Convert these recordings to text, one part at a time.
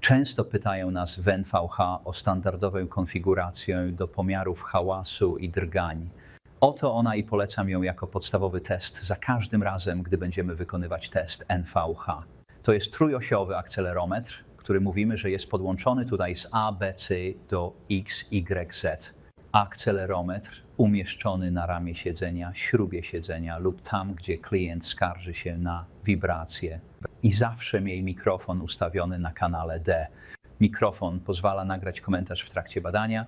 Często pytają nas w NVH o standardową konfigurację do pomiarów hałasu i drgań. Oto ona i polecam ją jako podstawowy test za każdym razem, gdy będziemy wykonywać test NVH. To jest trójosiowy akcelerometr, który mówimy, że jest podłączony tutaj z A, B, C do X, Y, Z. Akcelerometr umieszczony na ramię siedzenia, śrubie siedzenia lub tam, gdzie klient skarży się na wibracje. I zawsze miej mikrofon ustawiony na kanale D. Mikrofon pozwala nagrać komentarz w trakcie badania,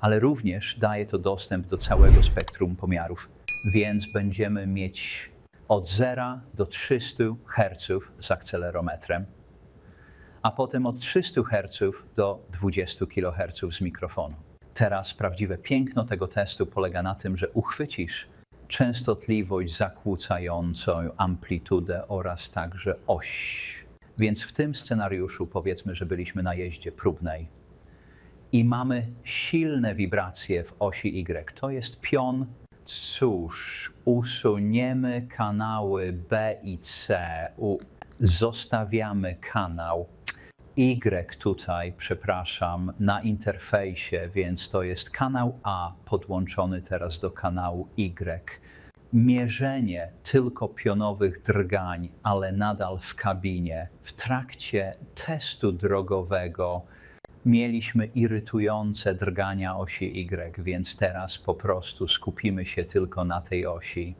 ale również daje to dostęp do całego spektrum pomiarów, więc będziemy mieć od 0 do 300 Hz z akcelerometrem, a potem od 300 Hz do 20 kHz z mikrofonu. Teraz prawdziwe piękno tego testu polega na tym, że uchwycisz częstotliwość zakłócającą amplitudę oraz także oś. Więc w tym scenariuszu powiedzmy, że byliśmy na jeździe próbnej i mamy silne wibracje w osi Y. To jest pion. Cóż, usuniemy kanały B i C, zostawiamy kanał Y tutaj, przepraszam, na interfejsie, więc to jest kanał A podłączony teraz do kanału Y. Mierzenie tylko pionowych drgań, ale nadal w kabinie. W trakcie testu drogowego mieliśmy irytujące drgania osi Y, więc teraz po prostu skupimy się tylko na tej osi.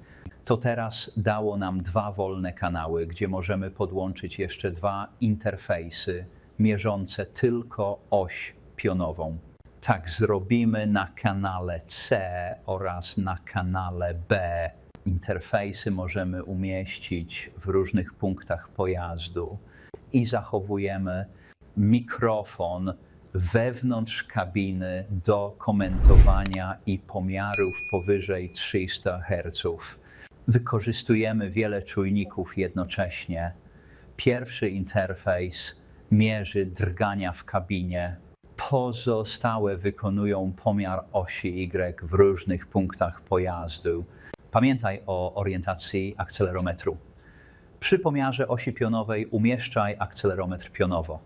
To teraz dało nam dwa wolne kanały, gdzie możemy podłączyć jeszcze dwa interfejsy mierzące tylko oś pionową. Tak zrobimy na kanale C oraz na kanale B. Interfejsy możemy umieścić w różnych punktach pojazdu i zachowujemy mikrofon wewnątrz kabiny do komentowania i pomiarów powyżej 300 Hz. Wykorzystujemy wiele czujników jednocześnie. Pierwszy interfejs mierzy drgania w kabinie. Pozostałe wykonują pomiar osi Y w różnych punktach pojazdu. Pamiętaj o orientacji akcelerometru. Przy pomiarze osi pionowej umieszczaj akcelerometr pionowo.